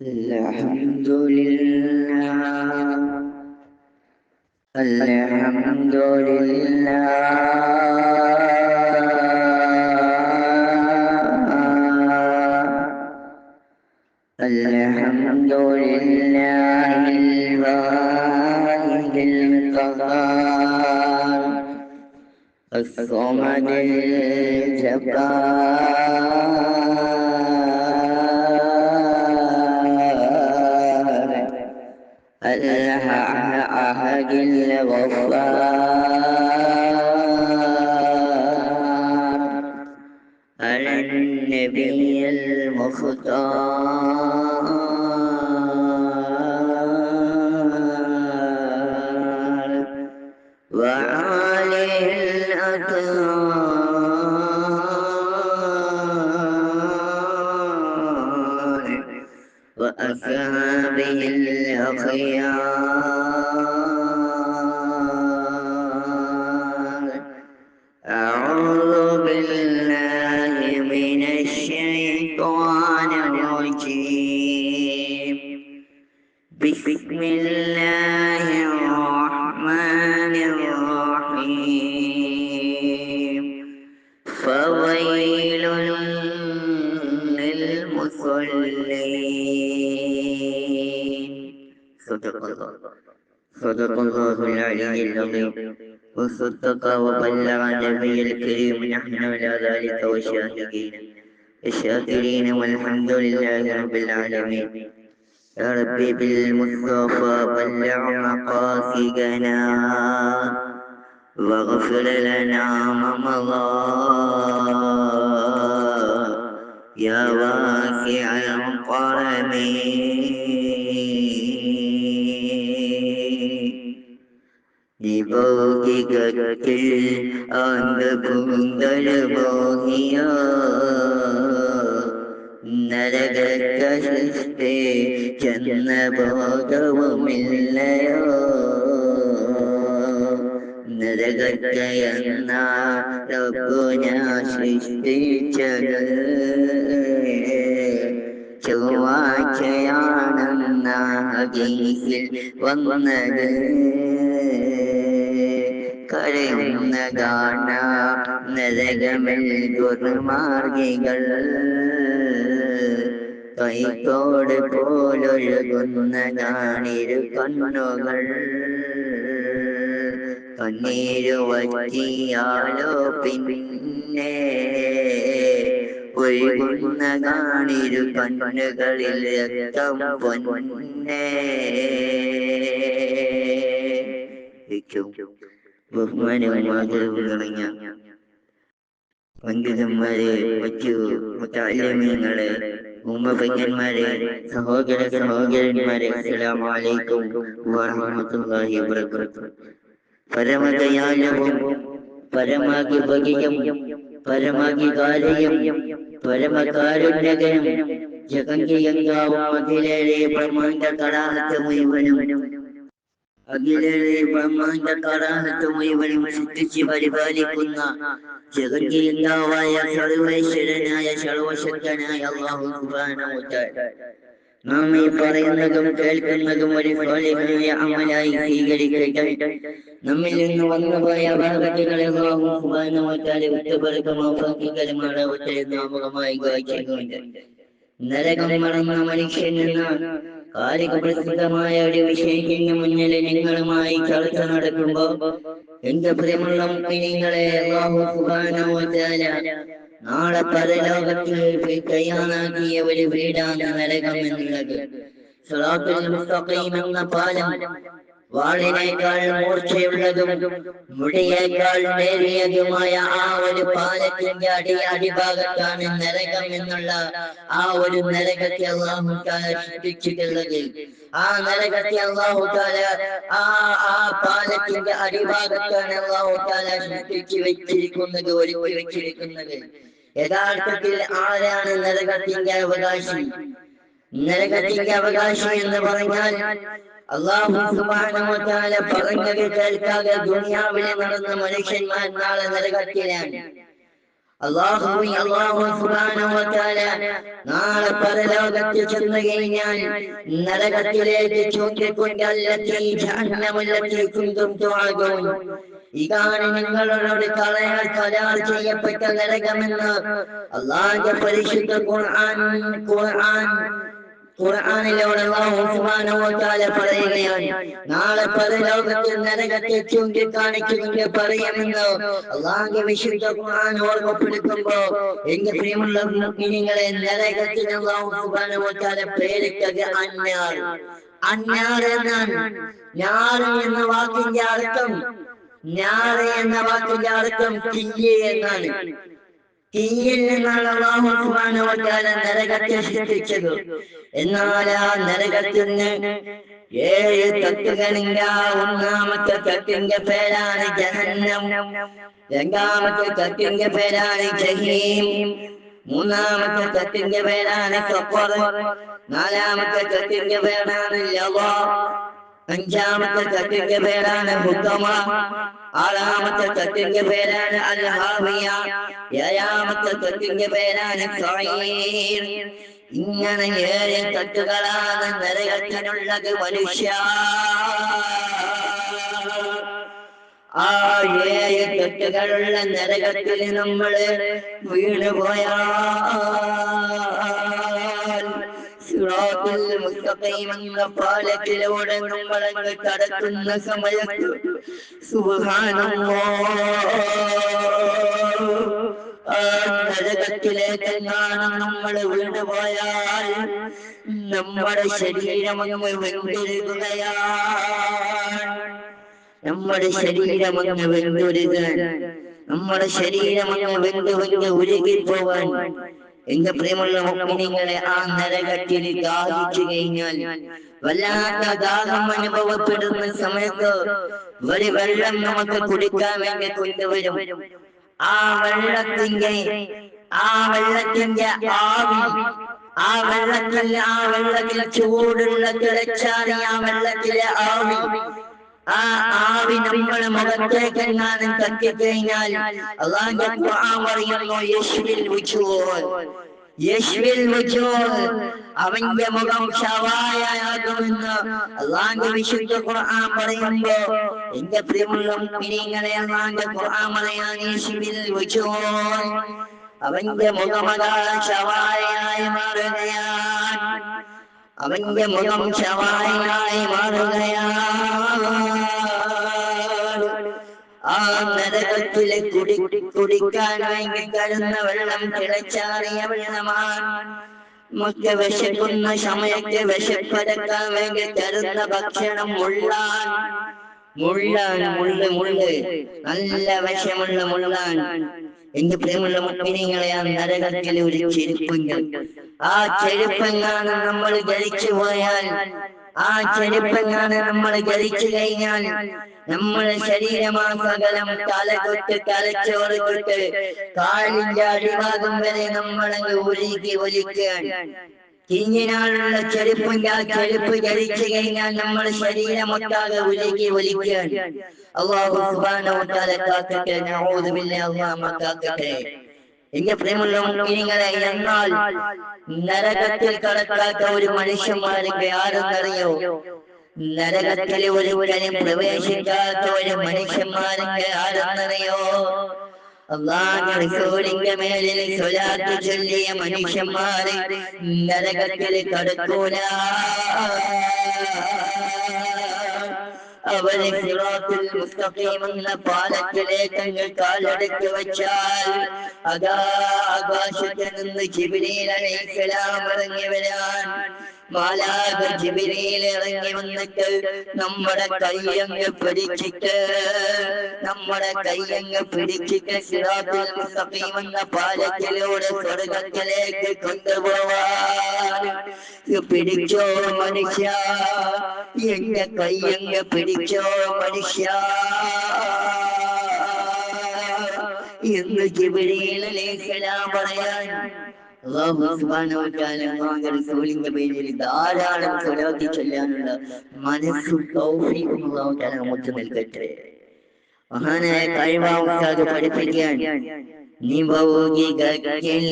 الحمد لله الحمد لله الحمد لله الواحد القهار الصمد الجبار النبي المختار وعليه الأطهار وأصحابه الأخيار بسم الله الرحمن الرحيم فويل للمصلين صدق الله صدق الله العلي العظيم وصدق وبلغ النبي الكريم نحن على ذلك والشاهدين الشاكرين والحمد لله رب العالمين رب بالمصطفى بلع مقاصدنا واغفر لنا ما مضى يا واسع الكرم لبوتك كل أن تكون دربوهيا നരകത്തെ ചെന്ന ബോധവുമില്ലയോ നരകത്തെയെന്ന റബ്ബുന സൃഷ്ടിച്ചത് ചൊവ്വാഴ്ചയാണെന്ന ഹദീസിൽ വന്നത്. കരയുന്ന കാണ നരകമിൽ ദുർമാർഗികൾ കൈത്തോട് പോലൊഴുകുന്ന കാണിരു കണ്ണുകൾ കണ്ണീരു വറ്റിയാലോ പിന്നെ ഒഴുകുന്ന കാണിരു കണ്ണുകളിൽ രക്തം പൊന്നെ. കളഞ്ഞ പണ്ഡിതന്മാരെ മറ്റു മുത്താലിമീങ്ങളെ ഉമ്മപയ്യന്മാരെ സഹോദര സഹോദരന്മാരെ അസ്സലാമു അലൈക്കും വറഹ്മത്തുള്ളാഹി വബറകാതുഹു. പരമദയാലവും പരമാധിപതിയും പരമാധികാരിയും പരമകാരുണ്യകനും ജഗങ്കിയങ്കാവും അഖിലേറെ ബ്രഹ്മാണ്ട കടാഹത്ത് മുഴുവനും അഖിലേറെ ബ്രഹ്മാണ്ട കടാഹത്ത് മുഴുവനും സൃഷ്ടിച്ച് പരിപാലിക്കുന്ന ജഗങ്കിയങ്കാവായ സർവേശ്വരനായ സർവശക്തനായ നാം ഈ പറയുന്നതും കേൾക്കുന്നതും ഒരു സ്വാലിഹായ അമലായി സ്വീകരിക്കട്ടെ. നമ്മിൽ നിന്ന് വന്നുപോയ അപകടങ്ങളെ ഭാഗത്തുകളെ നാമകമായി കാഴ്ചയുണ്ട് നരകം മറന്ന മനുഷ്യൻ എന്ന കാലിക പ്രസിദ്ധമായ ഒരു വിഷയത്തിന് മുന്നിൽ നിങ്ങളുമായി ചർച്ച നടക്കുമ്പോ എന്റെ പ്രിയമുള്ള സുബ്ഹാനഹു വ തആല നാളെ തയ്യാറാക്കിയ ഒരു വീടാണ് നരകം എന്നുള്ളത് എന്ന പാലം വാളിനേക്കാൾ മൂർച്ചയുള്ളതും മുടിയേക്കാൾ നേരിയതുമായ ആ ഒരു പാലത്തിന്റെ അടി അടിഭാഗത്താണ് നരകം എന്നുള്ള ആ ഒരു നരകത്തെ അള്ളാഹു സൃഷ്ടിച്ചിട്ടുള്ളത്. ആ നരകത്തെ അള്ളാഹു താല ആ ആ പാലത്തിന്റെ അടിഭാഗത്താണ് അള്ളാഹു താല സൃഷ്ടിച്ചു വെച്ചിരിക്കുന്നത് ഒരുക്കി വെച്ചിരിക്കുന്നത്. യഥാർത്ഥത്തിൽ ആരാണ് നരകത്തിന്റെ അവകാശി? നരകത്തിന്റെ അവകാശം എന്ന് പറഞ്ഞാൽ അള്ളാഹു സുബ്ഹാനഹു വ തആല പറഞ്ഞത് കേൾക്കാതെ ദുനിയാവിൽ നടന്ന മനുഷ്യന്മാർ നാളെ നരകത്തിലാണ് അള്ളാഹു അള്ളാഹു തആല നാളെ പരലോകത്ത് ചെന്ന് കഴിഞ്ഞാൽ നരകത്തിലേക്ക് ചൂണ്ടിക്കൊണ്ട് അല്ലത്തി ജഹന്നമല്ലത്തി കുന്തും തുആദൂൻ ഇതാണ് നിങ്ങളോട് കളയാൻ കരാർ ചെയ്യപ്പെട്ട നരകമെന്ന് അള്ളാഹിന്റെ പരിശുദ്ധ ഖുർആൻ ഖുർആൻ ഖുർആനിലൂടെ തആല പറയുകയാണ്. നാളെ പരലോകത്തിൽ നരകത്തെ ചൂണ്ടിക്കാണിക്കുന്നുണ്ട് പറയുമെന്ന് അള്ളാഹുവിന്റെ വിശുദ്ധ ഖുർആൻ ഓർമ്മപ്പെടുത്തുമ്പോ എന്റെ പ്രിയമുള്ള മുഅ്മിനീങ്ങളെ നരകത്തിന് വ തആല പേരിട്ടത് അന്നാർ. അന്നാർ എന്നാണ്? ഞാറ് എന്ന വാക്കിന്റെ അർത്ഥം ഞാറ് എന്ന വാക്കിന്റെ അർത്ഥം തീയ് എന്നാണ്. തീയിൽ നിന്നുള്ള സുബ്ഹാനഹു നരകത്തെ സൃഷ്ടിച്ചത്. എന്നാൽ ആ നരകത്തിന് ഏഴ് തട്ടുകളുണ്ട് ഒന്നാമത്തെ തട്ടിന്റെ പേരാണ് ജഹന്നം. രണ്ടാമത്തെ തട്ടിന്റെ പേരാണ് ജഹീം. മൂന്നാമത്തെ തട്ടിന്റെ പേരാണ് ഖബർ നാലാമത്തെ തട്ടിന്റെ പേരാണ് ലവ. അഞ്ചാമത്തെ ചട്ടിക്ക് പേരാണ് ഹുക്കമ ആറാമത്തെ ചട്ടിക്ക് പേരാണ് അൽഹാമിയ ഏഴാമത്തെ ചട്ടിക്ക് പേരാണ് ഇങ്ങനെ ഏഴ് തട്ടുകളാണ് നരകത്തിനുള്ളത് മനുഷ്യ. ആ ഏഴ് തട്ടുകളുള്ള നരകത്തിൽ സിറാത്തുൽ മുസ്തഖീം എന്ന പാലത്തിലൂടെ നമ്മളങ്ങ് കടക്കുന്ന സമയത്ത് ആ നരകത്തിലേക്കെങ്ങാണ് നമ്മൾ വീണുപോയാൽ നമ്മുടെ ശരീരമങ്ങ് വെന്തുരുകുകയാണ് നമ്മുടെ ശരീരമങ്ങ് വെന്തുരുകാൻ നമ്മുടെ ശരീരമങ്ങ് വെന്ത് വെന്ത് ഉരുകിപ്പോവാൻ എന്റെ പ്രിയമുള്ള മുഖ്മിനിങ്ങളെ ആ നരകത്തിൽ ദാഹിച്ചു കഴിഞ്ഞാൽ വല്ലാത്ത ദാഹം അനുഭവപ്പെടുന്ന സമയത്ത് ഒരു വെള്ളം നമുക്ക് കുടിക്കാൻ വേണ്ടി കൊണ്ടുവരും. ആ വെള്ളത്തിന്റെ ആ വെള്ളത്തിന്റെ ആവി ആ വെള്ളത്തിൽ ആ വെള്ളത്തിൽ ചൂടുള്ള തിളച്ചാറി ആ വെള്ളത്തിലെ ആവി. ആ ആവി നമ്മുടെ മുഖത്തേക്ക് എങ്ങാനും തട്ടിക്കഴിഞ്ഞാൽ അള്ളാന്റെ ഖുർആൻ പറയുന്നു യശ്വിൽ വുജൂഹ് യശ്വിൽ വുജൂഹ് അവന്റെ മുഖം ഷവായാകുമെന്ന് അള്ളാന്റെ വിശുദ്ധ ഖുർആൻ പറയുമ്പോ എന്റെ പ്രിയമുള്ള മുഅ്മിനീങ്ങളെ അള്ളാന്റെ ഖുർആൻ പറയാൻ യശ്വിൽ വുജൂഹ് അവന്റെ മുഖമതാ ഷവായായി മാറുകയാണ് അവന്റെ മുഖം ശവായായി മാറുകയാണ് ആ നരകത്തിലെ കുടി കുടിക്കാൻ വേണ്ടി കരുന്ന വെള്ളം തിളച്ചാറിയ വെള്ളമാണ്. നമുക്ക് വിശക്കുന്ന സമയത്ത് വിശപ്പരക്കാൻ വേണ്ടി തരുന്ന ഭക്ഷണം മുള്ളാൻ. മുള്ളാൻ മുള്ള് മുള്ള്. നല്ല വിഷമുള്ള മുള്ളാൻ. എന്റെ പ്രിയമുള്ള മുഗ്മിനികളെ ആ നരകത്തിലെ ഒരു ചെരുപ്പങ്ങൾ ആ ചെരുപ്പെങ്ങാണ് നമ്മൾ ധരിച്ചു പോയാൽ ആ ചെരുപ്പങ്ങാണ് നമ്മൾ ധരിച്ചു കഴിഞ്ഞാൽ നമ്മുടെ ശരീരമാ സകലം തല തൊട്ട് തലച്ചോറ് തൊട്ട് കാലിന്റെ അടിഭാഗം വരെ നമ്മളങ്ങ് ഒരുക്കി ഒലിക്കുകയാണ്. ഇങ്ങനെയുള്ള ചെരുപ്പിന്റെ ആ ചെരുപ്പ് ധരിച്ചു കഴിഞ്ഞാൽ നമ്മുടെ ശരീരമൊട്ടാകെ ഉരുകി ഒലിക്കുകയാണ്. അള്ളാഹു വതആല കാക്കട്ടെ. നഊദു ബില്ലാഹി കാക്കട്ടെ എന്റെ പ്രിയമുള്ള മുഗ്മിനീങ്ങളെ എന്നാൽ നരകത്തിൽ കടക്കാത്ത ഒരു മനുഷ്യന്മാരൊക്കെ ആരെന്നറിയോ? നരകത്തിൽ ഒരുവരും പ്രവേശിക്കാത്ത ഒരു മനുഷ്യന്മാരൊക്കെ ആരെന്നറിയോ? അള്ളാഹു റസൂലിന്റെ മേലിൽ സ്വലാത്ത് ചൊല്ലിയ മനുഷ്യന്മാരെ നരകത്തിൽ കടക്കൂല. എന്ന പാലത്തിലേക്ക് അങ്ങ് കാലെടുത്ത് വച്ചാൽ അതാ ആകാശത്ത് നിന്ന് ജിബ്രീൽ അണയിക്കലാം ഇറങ്ങി വരാൻ. മാലാക ഇറങ്ങി വന്നിട്ട് നമ്മുടെ കയ്യങ്ങ് പിടിച്ചിട്ട് നമ്മുടെ കൈയങ്ങ് പിടിച്ചിട്ട് സിറാത്തുൽ മുസ്തഖീം എന്ന പാലത്തിലൂടെ സ്വർഗത്തിലേക്ക് കൊണ്ടുപോവാൻ. പിടിച്ചോ മനുഷ്യ? എന്റെ കൈയങ്ങ് പിടിച്ചോ മനുഷ്യ? എന്ന് ജിബ്രീൽ അലൈഹിസ്സലാം പറയാൻ ധാരാളം ചൊല്ലാനുള്ള മനസ്സും നമുക്ക് മഹാനായ കഴിവാ ഉസ്താദ് പഠിപ്പിക്കാൻ നിഭൗതികത്തിൽ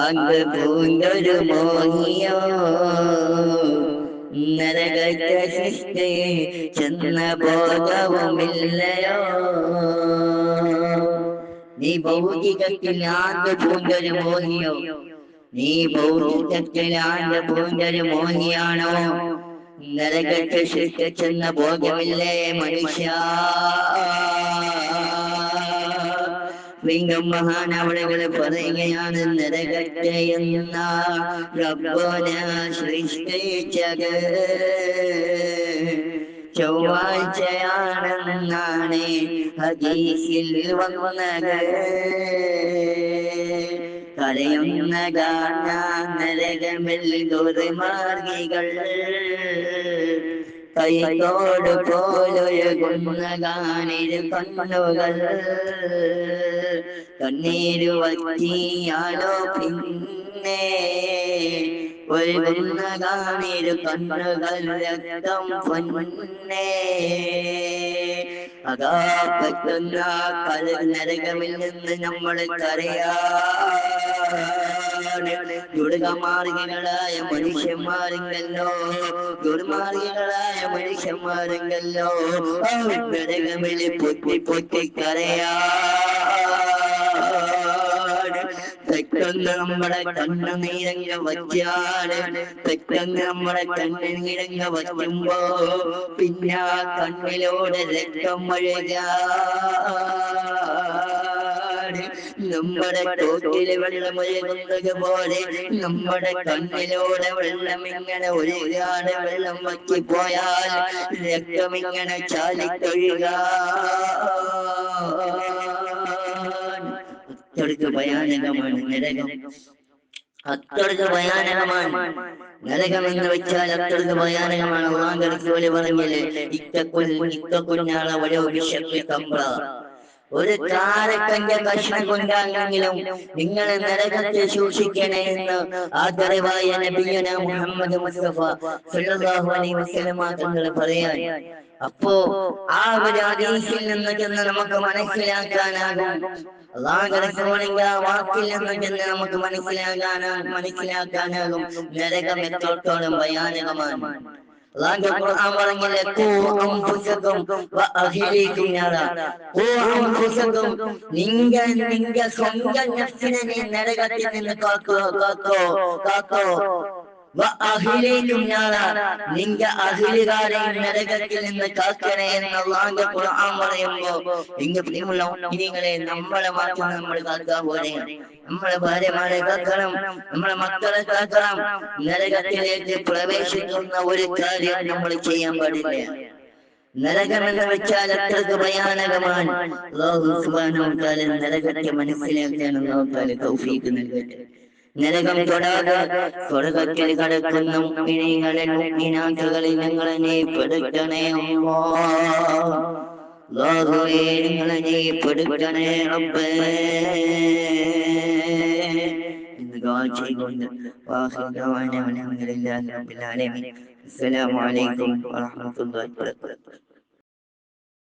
അങ്ങ് പൂണ്ടൊരു മോഹിയോ? ചെന്ന ബോധവുമില്ലയോ നീ ഭൗതികത്തിൽ ആണ്ട് പൂണ്ടൊരു മോഹിയോ? നീ ഭൗതികത്തിൽ ആണ്ട് പൂണ്ടൊരു മോഹിയാണോ? നരകത്തെ സൃഷ്ടിച്ചെന്ന ബോധമില്ലേ മനുഷ്യ? വിങ്കം മഹാൻ അവിടെ പറയുകയാണ് നരകത്തെ എന്ന റബ്ബന സൃഷ്ടിച്ചത്. ചൊവ്വാഴ്ചയാണെന്നാണ് ഹദീസിൽ വന്നത്. കരയുന്ന കാണാൻ നരകമിൽ ദുർമാർഗികൾ. കൈകോട് പോലൊഴുകുന്ന കാണിരു കണ്ണുകൾ. കണ്ണീരു വറ്റിയാലോ പിന്നെ ഒഴുകുന്ന കാണിരു കണ്ണുകൾ രക്തം പൊന്നേ. അതാ പറ്റുന്ന കല നരകമിൽ നിന്ന് നമ്മൾ കരയാണ്. ദുർഗമാർഗികളായ മനുഷ്യന്മാരെങ്കല്ലോ ദുർമാർഗികളായ മനുഷ്യന്മാരെങ്കല്ലോ നരകമിൽ പൊട്ടി പൊട്ടി കരയാണ്. പിന്നെ കണ്ണിലൂടെ രക്തം ഒഴുകാണ് നമ്മുടെ തോട്ടിൽ വെള്ളം ഒഴുകുന്നത് പോലെ നമ്മുടെ കണ്ണിലൂടെ വെള്ളം ഇങ്ങനെ ഒഴുകാണ് വെള്ളം വറ്റി പോയാൽ രക്തം ഇങ്ങനെ ചാലിത്തൊഴുകാൻ അത്രയ്ക്ക് ഭയാനകമാണ് നരകം. അത്രയ്ക്ക് ഭയാനകമാണ്. നരകം എന്ന് വെച്ചാൽ അത്രയ്ക്ക് ഭയാനകമാണ്. പോലെ പറഞ്ഞില്ലേ ഇക്കക്കുൽ ഇക്കക്കുഞ്ഞാള വഴി വിശക്ക് കമ്പ്ര ഒരു കാരക്കന്റെ കഷ്ണം കൊണ്ടാണെങ്കിലും നിങ്ങൾ നരകത്തെ സൂക്ഷിക്കണേ എന്ന് ആദരവായ നബിയന മുഹമ്മദ് മുസ്തഫ സല്ലല്ലാഹു അലൈഹി വസല്ലമ തങ്ങൾ പറയാൻ. അപ്പോ ആ ഒരു ഹദീസിൽ നിന്ന് നമുക്ക് മനസ്സിലാക്കാനാകും അള്ളാഹുവിന്റെ വാക്കിൽ നിന്ന് നമുക്ക് മനസ്സിലാക്കാനാ മനസ്സിലാക്കാനാകും. നരകം എത്രത്തോളം ഭയാനകമാണ്. നിങ്ങൾ ഖുർആൻ പറഞ്ഞില്ലേ? ഖൂ അൻഫുസകും വഅഹ്ലീകും നാറാ ഖൂ അൻഫുസകും നിങ്ങ നിങ്ങ സ്വന്തം നരകത്തിൽ നിന്ന് കാക്കോ കാക്കോ. കാക്കോ. വഅഹ്ലീകും നാറാ നിങ്ങ അഹ്ലുകാരെ നരകത്തിൽ നിന്ന് കാക്കണേ എന്ന് അള്ളാഹുവിന്റെ ഖുർആൻ പറയുമ്പോ എங்க പ്രിയമുള്ള മുഅ്മിനീങ്ങളെ നമ്മളെ മാത്രം നമ്മൾ കാക്കാൻ പോലെ നമ്മളെ ഭാര്യമാരെ കാക്കണം നമ്മളെ മക്കളെ കാക്കണം. നരകത്തിലേക്ക് പ്രവേശിക്കുന്ന ഒരു കാര്യം നമ്മൾ ചെയ്യാൻ പാടില്ല. നരകം എന്ന് വെച്ചാൽ അത്രയ്ക്ക് ഭയാനകമാണ്. നരകത്തെ മനസ്സിലാക്കാൻ തആല തൗഫീഖ് നൽകട്ടെ. നരകം തൊടാതെ സ്വർഗത്തിൽ കടക്കുന്ന. മുഅ്മിനീങ്ങളെ മുഅ്മിനാത്തുകളിൽ ഞങ്ങളെ നീ പെടുത്തണേ അല്ലാഹുവേ ഞങ്ങളെ നീ പെടുത്തണേ റബ്ബേ. ചെയ്തുകൊണ്ട് വാഹിദ് ദഅവാന അൽഹംദുലില്ലാഹി റബ്ബിൽ